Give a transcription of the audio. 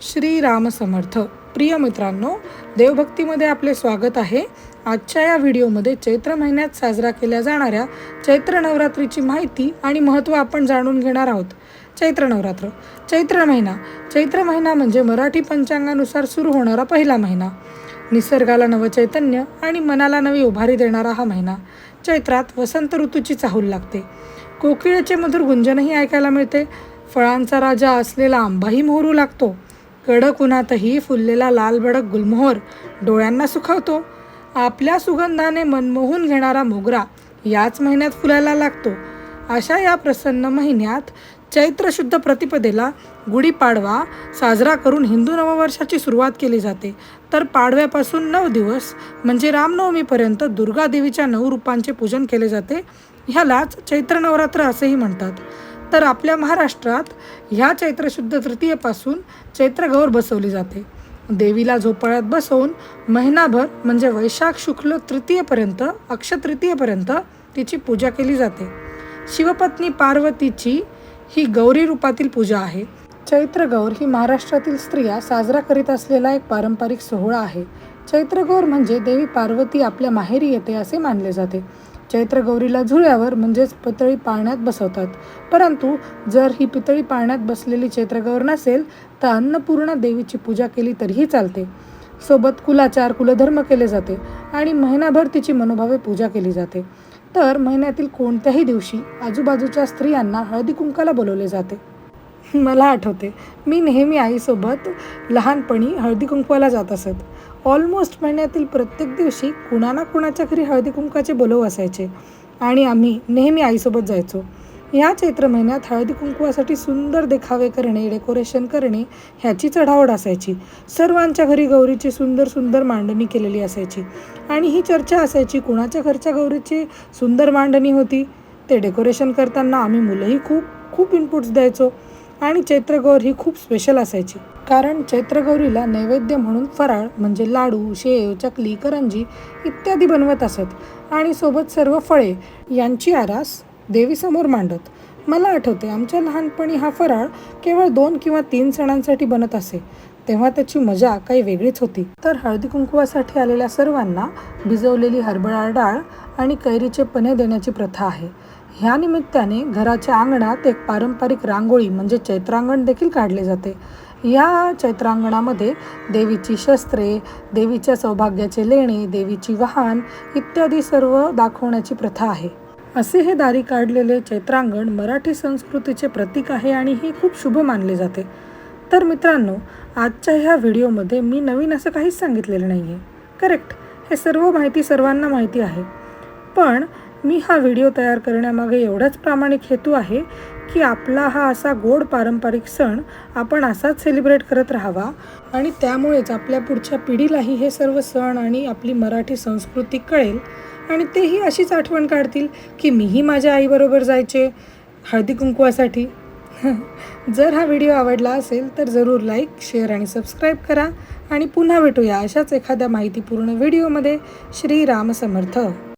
श्री राम समर्थ. प्रिय मित्रांनो देवभक्तीमध्ये आपले स्वागत आहे. आजच्या या व्हिडिओमध्ये चैत्र महिन्यात साजरा केल्या जाणाऱ्या चैत्र नवरात्रीची माहिती आणि महत्त्व आपण जाणून घेणार आहोत. चैत्र नवरात्र. चैत्र महिना. चैत्र महिना म्हणजे मराठी पंचांगानुसार सुरू होणारा पहिला महिना. निसर्गाला नवं चैतन्य आणि मनाला नवी उभारी देणारा हा महिना. चैत्रात वसंत ऋतूची चाहूल लागते. कोकिळेचे मधुर गुंजनही ऐकायला मिळते. फळांचा राजा असलेला आंबाही मोहरू लागतो. कडक उन्हातही फुललेला लालबडक गुलमोहर डोळ्यांना सुखावतो. आपल्या सुगंधाने मनमोहून घेणारा मोगरा याच महिन्यात फुलायला लागतो. अशा या प्रसन्न महिन्यात चैत्र शुद्ध प्रतिपदेला गुढीपाडवा साजरा करून हिंदू नववर्षाची सुरुवात केली जाते. तर पाडव्यापासून नऊ दिवस म्हणजे रामनवमीपर्यंत दुर्गा देवीच्या नऊ रूपांचे पूजन केले जाते. ह्यालाच चैत्र नवरात्र असेही म्हणतात. तर आपल्या महाराष्ट्रात ह्या चैत्र शुद्ध तृतीयेपासून चैत्रगौर बसवली जाते. देवीला झोपाळ्यात बसवून महिनाभर म्हणजे वैशाख शुक्ल तृतीयेपर्यंत अक्षतृतीयेपर्यंत तिची पूजा केली जाते. शिवपत्नी पार्वतीची ही गौरी रूपातील पूजा आहे. चैत्रगौर ही महाराष्ट्रातील स्त्रिया साजरा करीत असलेला एक पारंपरिक सोहळा आहे. चैत्रगौर म्हणजे देवी पार्वती आपल्या माहेरी येते असे मानले जाते. चैत्रगौरीला झुळ्यावर म्हणजेच पितळी पाळण्यात बसवतात. परंतु जर ही पितळी पाळण्यात बसलेली चैत्रगौर नसेल तर अन्नपूर्णा देवीची पूजा केली तरीही चालते. सोबत कुलाचार कुलधर्म केले जाते आणि महिनाभर तिची मनोभावे पूजा केली जाते. तर महिन्यातील कोणत्याही दिवशी आजूबाजूच्या स्त्रियांना हळदी कुंकाला बोलवले जाते. मला आठवते मी नेहमी आईसोबत लहानपणी हळदी कुंकवाला जात असत. ऑलमोस्ट महिन्यातील प्रत्येक दिवशी कुणा ना कुणाच्या घरी हळदी कुंकाचे बोलव असायचे आणि आम्ही नेहमी आईसोबत जायचो. या चैत्र महिन्यात हळदी कुंकवासाठी सुंदर देखावे करणे डेकोरेशन करणे ह्याची चढावड असायची. सर्वांच्या घरी गौरीची सुंदर सुंदर मांडणी केलेली असायची आणि ही चर्चा असायची कुणाच्या घरच्या गौरीची सुंदर मांडणी होती? ते डेकोरेशन करताना आम्ही मुलंही खूप खूप इनपुट्स द्यायचो आणि चैत्रगौर ही खूप स्पेशल असायची. कारण चैत्रगौरीला नैवेद्य म्हणून फराळ म्हणजे लाडू शेव चकली करंजी इत्यादी बनवत असत. आणि सोबत सर्व फळे यांची आरास देवीसमोर मांडत. मला आठवते आमच्या लहानपणी हा फराळ केवळ दोन किंवा तीन सणांसाठी बनत असे. तेव्हा त्याची मजा काही वेगळीच होती. तर हळदी कुंकुवासाठी आलेल्या सर्वांना भिजवलेली हरभरा डाळ आणि कैरीचे पने देण्याची प्रथा आहे. ह्या निमित्ताने घराच्या अंगणात एक पारंपरिक रांगोळी म्हणजे चैत्रांगण देखील काढले जाते. या चैत्रांगणामध्ये देवीची शस्त्रे देवीच्या सौभाग्याचे लेणे देवीची वाहन इत्यादी सर्व दाखवण्याची प्रथा आहे. असे हे दारी काढलेले चैत्रांगण मराठी संस्कृतीचे प्रतीक आहे आणि हे खूप शुभ मानले जाते. तर मित्रांनो आजच्या ह्या व्हिडिओमध्ये मी नवीन असं काहीच सांगितलेलं नाही आहे करेक्ट. हे सर्व माहिती सर्वांना माहिती आहे. पण मी हा व्हिडिओ तयार करण्यामागे एवढाच प्रामाणिक हेतू आहे की आपला हा असा गोड पारंपरिक सण आपण असाच सेलिब्रेट करत राहावा आणि त्यामुळेच आपल्या पुढच्या पिढीलाही हे सर्व सण आणि आपली मराठी संस्कृती कळेल. आणि तेही अशीच आठवण काढतील की मीही माझ्या आईबरोबर जायचे हळदी कुंकवासाठी. जर हा व्हिडिओ आवडला असेल तर जरूर लाईक शेअर आणि सबस्क्राईब करा. आणि पुन्हा भेटूया अशाच एखाद्या माहितीपूर्ण व्हिडिओमध्ये. श्री राम समर्थ.